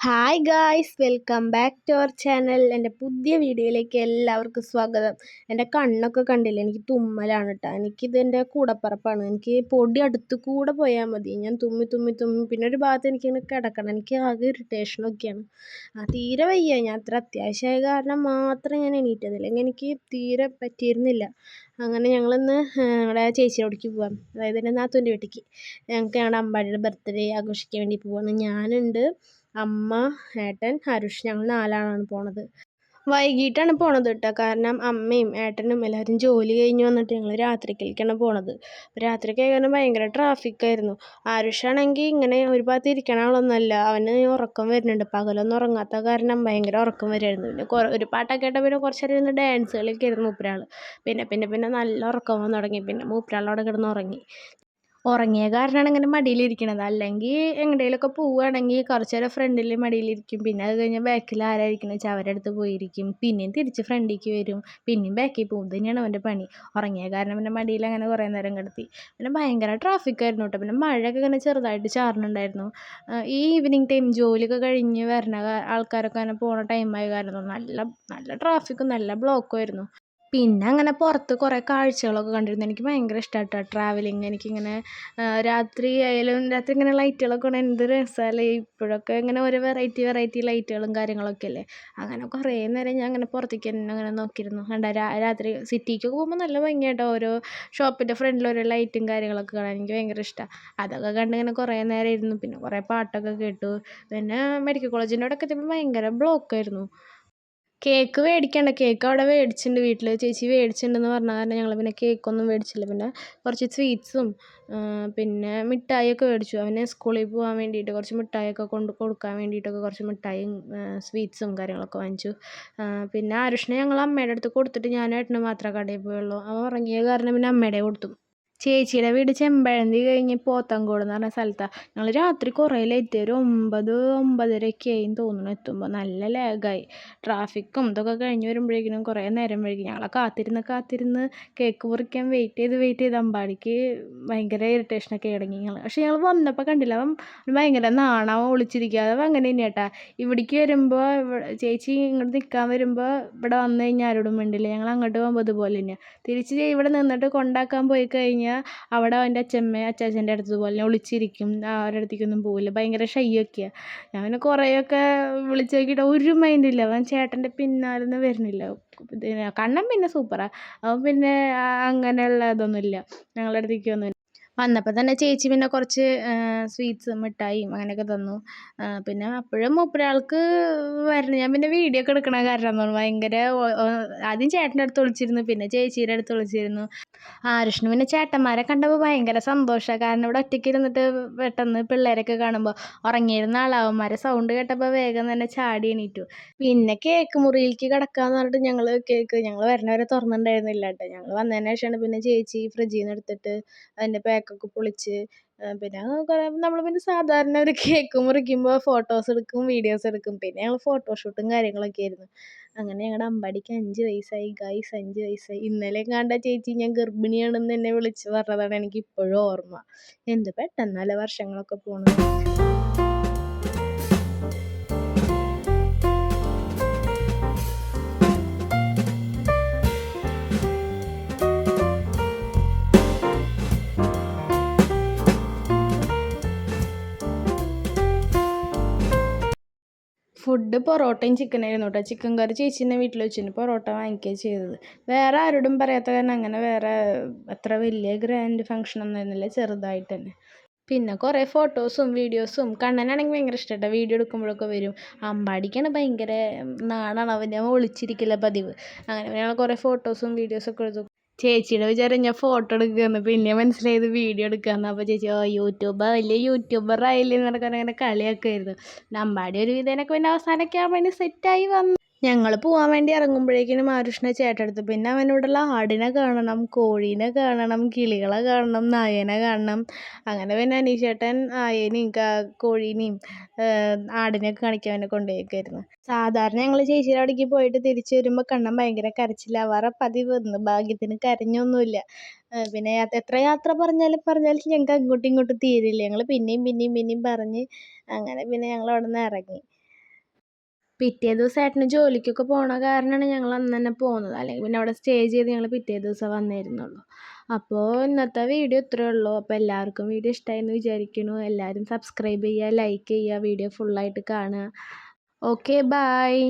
Hi guys welcome back to our channel എന്റെ പുതിയ വീഡിയോയിലേക്ക് എല്ലാവർക്കും സ്വാഗതം. എന്റെ കണ്ണൊക്കെ കണ്ടില്ല? എനിക്ക് തുമ്മലാണ് കേട്ടോ എനിക്കിത് എന്റെ കൂടപ്പറപ്പാണ്. എനിക്ക് പൊടി അടുത്ത് കൂടെ പോയാൽ മതി. ഞാൻ തുമ്മി തുമ്മി തുമ്മി. പിന്നെ ഒരു ഭാഗത്ത് എനിക്കിങ്ങനെ കിടക്കണം. എനിക്ക് ആകെ ഇറിറ്റേഷനൊക്കെയാണ് ആ തീരെ വയ്യ. ഞാൻ അത്ര അത്യാവശ്യമായ കാരണം മാത്രം ഞാൻ എണീറ്റത് അല്ലെങ്കിൽ എനിക്ക് തീരെ പറ്റിയിരുന്നില്ല. അങ്ങനെ ഞങ്ങളിന്ന് ഞങ്ങളുടെ ചേച്ചിയോടേക്ക് പോവാം. അതായത് എന്റെ നാത്തൂന്റെ വീട്ടിലേക്ക്. ഞങ്ങൾക്ക് ഞങ്ങളുടെ അമ്പാടിയുടെ ബർത്ത്ഡേ ആഘോഷിക്കാൻ വേണ്ടി പോവാണ് ഞാനുണ്ട്. അമ്മ ഏട്ടൻ ഹരുഷ് ഞങ്ങൾ നാലാളാണ് പോണത്. വൈകിട്ടാണ് പോണത് കേട്ടോ കാരണം അമ്മയും ഏട്ടനും എല്ലാവരും ജോലി കഴിഞ്ഞു വന്നിട്ട് ഞങ്ങൾ രാത്രിക്കലേക്കാണ് പോണത്. അപ്പോൾ രാത്രിക്ക് ഭയങ്കര ട്രാഫിക്കായിരുന്നു ആരുഷാണെങ്കിൽ ഇങ്ങനെ ഒരു ഭാഗത്ത് ഇരിക്കണ ആളൊന്നുമല്ല അവന് ഉറക്കം വരുന്നുണ്ട്. പകലൊന്നും ഉറങ്ങാത്ത കാരണം ഭയങ്കര ഉറക്കം വരുമായിരുന്നു പിന്നെ കുറേ ഒരു പാട്ടൊക്കെ കേട്ടാൽ പിന്നെ കുറച്ച് നേരം ഇരുന്ന് ആയിരുന്നു മൂപ്പരാൾ പിന്നെ പിന്നെ പിന്നെ നല്ല ഉറക്കം വന്നു തുടങ്ങി. പിന്നെ മൂപ്പരാൾ അവിടെ കിടന്ന് ഉറങ്ങി. ഉറങ്ങിയ കാരണമാണ് ഇങ്ങനെ മടിയിലിരിക്കണത് അല്ലെങ്കിൽ എങ്ങോട്ടേലൊക്കെ പോവുകയാണെങ്കിൽ കുറച്ച് നേരം ഫ്രണ്ടിൽ മടിയിലിരിക്കും പിന്നെ അത് കഴിഞ്ഞ് ബാക്കിൽ ആരാണ് ഇരിക്കണത് വെച്ചാൽ അവരുടെ അടുത്ത് പോയിരിക്കും. പിന്നെയും തിരിച്ച് ഫ്രണ്ടിലേക്ക് വരും. പിന്നെയും ബാക്കിൽ പോകും. തന്നെയാണ് അവന്റെ പണി. ഉറങ്ങിയ കാരണം പിന്നെ മടിയിൽ അങ്ങനെ കുറേ നേരം കിടത്തി. പിന്നെ ഭയങ്കര ട്രാഫിക് ആയിരുന്നു കേട്ടോ. പിന്നെ മഴയൊക്കെ ഇങ്ങനെ ചെറുതായിട്ട് ചാറുന്നുണ്ടായിരുന്നു ഈ ഈവനിങ് ടൈം ജോലിയൊക്കെ കഴിഞ്ഞ് വരണ ആൾക്കാരൊക്കെ അങ്ങനെ പോണ ടൈമായ കാരണം നല്ല നല്ല ട്രാഫിക്കും നല്ല ബ്ലോക്കും ആയിരുന്നു. പിന്നെ അങ്ങനെ പുറത്ത് കുറേ കാഴ്ചകളൊക്കെ കണ്ടിരുന്നു. എനിക്ക് ഭയങ്കര ഇഷ്ടമാണ് കേട്ടോ ട്രാവലിങ് എനിക്കിങ്ങനെ രാത്രി ആയാലും രാത്രി ഇങ്ങനെ ലൈറ്റുകളൊക്കെ ഉണ്ട് എന്ത് രസമല്ലേ ഇപ്പോഴൊക്കെ ഇങ്ങനെ ഓരോ വെറൈറ്റി വെറൈറ്റി ലൈറ്റുകളും കാര്യങ്ങളൊക്കെ അല്ലേ? അങ്ങനെ കുറേ നേരം ഞാൻ അങ്ങനെ പുറത്തേക്ക് തന്നെ അങ്ങനെ നോക്കിയിരുന്നു. കണ്ട രാത്രി സിറ്റിക്കൊക്കെ പോകുമ്പോൾ നല്ല ഭംഗിയായിട്ടോ ഓരോ ഷോപ്പിന്റെ ഫ്രണ്ടിൽ ഓരോ ലൈറ്റും കാര്യങ്ങളൊക്കെ കാണാൻ എനിക്ക് ഭയങ്കര ഇഷ്ടമാണ് അതൊക്കെ കണ്ടിങ്ങനെ കുറേ നേരം ഇരുന്നു. പിന്നെ കുറേ പാട്ടൊക്കെ കേട്ടു. പിന്നെ മെഡിക്കൽ കോളേജിന്റെ അവിടെയൊക്കെ എത്തിയപ്പോൾ ഭയങ്കര ബ്ലോക്കായിരുന്നു കേക്ക് മേടിക്കണ്ട കേക്ക് അവിടെ മേടിച്ചിട്ടുണ്ട് വീട്ടിൽ ചേച്ചി മേടിച്ചിട്ടുണ്ടെന്ന് പറഞ്ഞ കാരണം ഞങ്ങൾ പിന്നെ കേക്കൊന്നും മേടിച്ചില്ല. പിന്നെ കുറച്ച് സ്വീറ്റ്സും പിന്നെ മിഠായിയൊക്കെ മേടിച്ചു. അവനെ സ്കൂളിൽ പോകാൻ വേണ്ടിയിട്ട് കുറച്ച് മിഠായിയൊക്കെ കൊണ്ട് കൊടുക്കാൻ വേണ്ടിയിട്ടൊക്കെ കുറച്ച് മിഠായിയും സ്വീറ്റ്സും കാര്യങ്ങളൊക്കെ വാങ്ങിച്ചു. പിന്നെ ആരുഷിനെ ഞങ്ങൾ അമ്മയുടെ അടുത്ത് കൊടുത്തിട്ട് ഞാനും ഏട്ടനും മാത്രമേ കടയിൽ പോയുള്ളൂ. അവൻ ഉറങ്ങിയ കാരണം പിന്നെ അമ്മയുടെ കൊടുത്തു. ചേച്ചിയുടെ വീട് ചെമ്പഴന്തി കഴിഞ്ഞ് പോത്തങ്കോട് എന്ന് പറഞ്ഞ സ്ഥലത്താണ് ഞങ്ങൾ രാത്രി കുറേ ലേറ്റ് ഒരു ഒമ്പത് ഒമ്പതരയൊക്കെ ആയി തോന്നുന്നു എത്തുമ്പോൾ നല്ല ലാഗായി ട്രാഫിക്കും ഇതൊക്കെ കഴിഞ്ഞ് വരുമ്പോഴേക്കിനും കുറേ നേരം വൈകി. ഞങ്ങളെ കാത്തിരുന്ന് കാത്തിരുന്ന് കേക്ക് മുറിക്കാൻ വെയിറ്റ് ചെയ്ത് വെയിറ്റ് ചെയ്ത് അമ്പാടിക്ക് ഭയങ്കര ഇറിറ്റേഷനൊക്കെ ഇടങ്ങി ഞങ്ങൾ പക്ഷെ ഞങ്ങൾ വന്നപ്പോൾ കണ്ടില്ല. അവൻ ഭയങ്കര നാണാവോ ഒളിച്ചിരിക്കാതെ അങ്ങനെ തന്നെ കേട്ടോ. ഇവിടേക്ക് വരുമ്പോൾ ചേച്ചി ഇങ്ങോട്ട് നിൽക്കാൻ വരുമ്പോൾ ഇവിടെ വന്നു കഴിഞ്ഞാൽ ആരോടും മിണ്ടില്ല. ഞങ്ങൾ അങ്ങോട്ട് പോകുമ്പോൾ ഇതുപോലെ തന്നെയാണ് തിരിച്ച് ഇവിടെ നിന്നിട്ട് കൊണ്ടാക്കാൻ പോയി കഴിഞ്ഞാൽ അവിടെ എന്റെ അച്ഛമ്മയും അച്ചാച്ചന്റെ അടുത്ത് പോലെ ഒളിച്ചിരിക്കും. അവരുടെ അടുത്തേക്കൊന്നും പോവില്ല. ഭയങ്കര ഷൈ ഒക്കെയാണ് ഞാൻ പിന്നെ കുറേയൊക്കെ വിളിച്ച് നോക്കിയിട്ട് ഒരു ഇല്ല. അവൻ ചേട്ടന്റെ പിന്നാലെ ഒന്നും വരുന്നില്ല കണ്ണൻ പിന്നെ സൂപ്പറാണ് അവൻ പിന്നെ അങ്ങനെയുള്ള ഇതൊന്നുമില്ല ഞങ്ങളുടെ അടുത്തേക്കൊന്നും വന്നപ്പോൾ തന്നെ ചേച്ചി പിന്നെ കുറച്ച് സ്വീറ്റ്സ് മിഠായിയും അങ്ങനെയൊക്കെ തന്നു. പിന്നെ അപ്പോഴും മൂപ്പരാൾക്ക് വരണം ഞാൻ പിന്നെ വീഡിയോ ഒക്കെ എടുക്കണ കാരണം ഭയങ്കര ആദ്യം ചേട്ടന്റെ അടുത്ത് ഒളിച്ചിരുന്നു. പിന്നെ ചേച്ചിയുടെ അടുത്ത് ഒളിച്ചിരുന്നു. ആരുഷിന് പിന്നെ ചേട്ടന്മാരെ കണ്ടപ്പോൾ ഭയങ്കര സന്തോഷമാണ് കാരണം ഇവിടെ ഒറ്റയ്ക്ക് ഇരുന്നിട്ട് പെട്ടെന്ന് പിള്ളേരൊക്കെ കാണുമ്പോൾ ഉറങ്ങിയിരുന്ന ആളാവന്മാരെ സൗണ്ട് കേട്ടപ്പോൾ വേഗം തന്നെ ചാടി എണീറ്റു. പിന്നെ കേക്ക് മുറിയിലേക്ക് കിടക്കാന്ന് പറഞ്ഞിട്ട് ഞങ്ങൾ കേക്ക് ഞങ്ങൾ വരണവരെ തുറന്നിട്ടുണ്ടായിരുന്നില്ല കേട്ടോ. ഞങ്ങൾ വന്നതിന് ശേഷമാണ് പിന്നെ ചേച്ചി ഫ്രിഡ്ജിൽ നിന്ന് എടുത്തിട്ട് അതിന്റെ പാക്കൊക്കെ പൊളിച്ച് പിന്നെ കുറേ നമ്മൾ പിന്നെ സാധാരണ ഒരു കേക്ക് മുറിക്കുമ്പോൾ ഫോട്ടോസ് എടുക്കും വീഡിയോസ് എടുക്കും. പിന്നെ ഞങ്ങൾ ഫോട്ടോഷൂട്ടും കാര്യങ്ങളൊക്കെ ആയിരുന്നു. അങ്ങനെ ഞങ്ങളുടെ അമ്പാടിക്ക് അഞ്ച് വയസ്സായി. ഗൈസ് അഞ്ച് വയസ്സായി. ഇന്നലെ കണ്ട ചേച്ചി ഞാൻ ഗർഭിണിയാണെന്ന് എന്നെ വിളിച്ച് പറഞ്ഞതാണ് എനിക്ക് ഇപ്പോഴും ഓർമ്മ. എന്ത് പെട്ടെന്നല്ല വർഷങ്ങളൊക്കെ പോണത്. ഫുഡ് പൊറോട്ടയും ചിക്കനായിരുന്നു കേട്ടോ ചിക്കൻ കറി ചേച്ചീന്റെ വീട്ടിൽ വെച്ചിട്ട് പൊറോട്ട വാങ്ങിക്കുകയാണ് ചെയ്തത്. വേറെ ആരോടും പറയാത്ത കാരണം അങ്ങനെ വേറെ അത്ര വലിയ ഗ്രാൻഡ് ഫംഗ്ഷൻ ഒന്നും ആയിരുന്നില്ല ചെറുതായിട്ട് തന്നെ. പിന്നെ കുറേ ഫോട്ടോസും വീഡിയോസും കണ്ണനാണെങ്കിൽ ഭയങ്കര ഇഷ്ടമായിട്ട് വീഡിയോ എടുക്കുമ്പോഴൊക്കെ വരും. അമ്പാടിക്കാണ് ഭയങ്കര നാണാണ് അവന്റെ ഒളിച്ചിരിക്കില്ല പതിവ്. അങ്ങനെ ഞങ്ങൾ കുറേ ഫോട്ടോസും വീഡിയോസൊക്കെ എടുത്തു. ചേച്ചിയുടെ വിചാരം ഞാൻ ഫോട്ടോ എടുക്കുകയെന്ന് പിന്നെ മനസ്സിലായത് വീഡിയോ എടുക്കുകയെന്ന് അപ്പോൾ ചേച്ചി ഓ യൂട്യൂബർ വലിയ യൂട്യൂബർ ആയില്ലേ എന്നൊക്കെ അങ്ങനെ കളിയാക്കുമായിരുന്നു നമ്മുടെ ഒരു വിധേനൊക്കെ പിന്നെ അവസാനമൊക്കെ ആകുമ്പോൾ സെറ്റായി വന്നു. ഞങ്ങൾ പോകാൻ വേണ്ടി ഇറങ്ങുമ്പോഴേക്കിനും ആരുഷ്ണ ചേട്ടൻ പിന്നെ അവനോടുള്ള ആടിനെ കാണണം കോഴീനെ കാണണം കിളികളെ കാണണം നായേനെ കാണണം. അങ്ങനെ പിന്നെ അനീഷേട്ടൻ ആയേനെയും കോഴീനെയും ആടിനെയൊക്കെ കാണിക്കാൻ അവനെ കൊണ്ടുപോയേക്കായിരുന്നു സാധാരണ ഞങ്ങൾ ചേച്ചിയുടെ അവിടേക്ക് പോയിട്ട് തിരിച്ചു വരുമ്പോൾ കണ്ണൻ ഭയങ്കര കരച്ചിലാവാറ് പതിവ് ഭാഗ്യത്തിന് കരഞ്ഞൊന്നുമില്ല. പിന്നെ എത്ര യാത്ര പറഞ്ഞാലും പറഞ്ഞാലും ഞങ്ങൾക്ക് അങ്ങോട്ടും ഇങ്ങോട്ടും തീരില്ല. ഞങ്ങൾ പിന്നെയും പിന്നെയും പിന്നെയും പറഞ്ഞ് അങ്ങനെ പിന്നെ ഞങ്ങൾ അവിടെ നിന്ന് ഇറങ്ങി. പിറ്റേ ദിവസം ഏട്ടന് ജോലിക്കൊക്കെ പോണ കാരണമാണ് ഞങ്ങൾ അന്ന് തന്നെ പോകുന്നത് അല്ലെങ്കിൽ പിന്നെ അവിടെ സ്റ്റേ ചെയ്ത് ഞങ്ങൾ പിറ്റേ ദിവസം വന്നിരുന്നുള്ളൂ. അപ്പോൾ ഇന്നത്തെ വീഡിയോ ഇത്രയേ ഉള്ളൂ. അപ്പോൾ എല്ലാവർക്കും വീഡിയോ ഇഷ്ടമായെന്ന് വിചാരിക്കുന്നു. എല്ലാവരും സബ്സ്ക്രൈബ് ചെയ്യുക ലൈക്ക് ചെയ്യുക വീഡിയോ ഫുള്ളായിട്ട് കാണുക. Okay bye